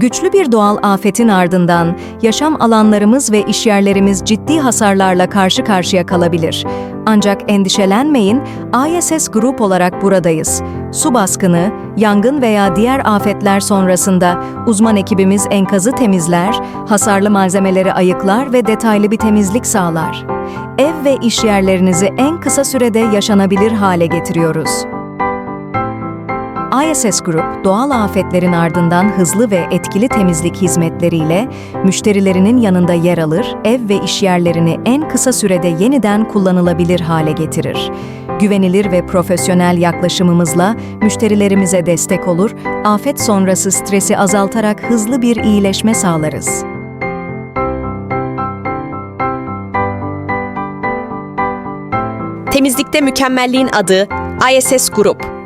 Güçlü bir doğal afetin ardından yaşam alanlarımız ve işyerlerimiz ciddi hasarlarla karşı karşıya kalabilir. Ancak endişelenmeyin, ISS Group olarak buradayız. Su baskını, yangın veya diğer afetler sonrasında uzman ekibimiz enkazı temizler, hasarlı malzemeleri ayıklar ve detaylı bir temizlik sağlar. Ev ve iş yerlerinizi en kısa sürede yaşanabilir hale getiriyoruz. ISS Group, doğal afetlerin ardından hızlı ve etkili temizlik hizmetleriyle müşterilerinin yanında yer alır, ev ve iş yerlerini en kısa sürede yeniden kullanılabilir hale getirir. Güvenilir ve profesyonel yaklaşımımızla müşterilerimize destek olur, afet sonrası stresi azaltarak hızlı bir iyileşme sağlarız. Temizlikte mükemmelliğin adı ISS Grup.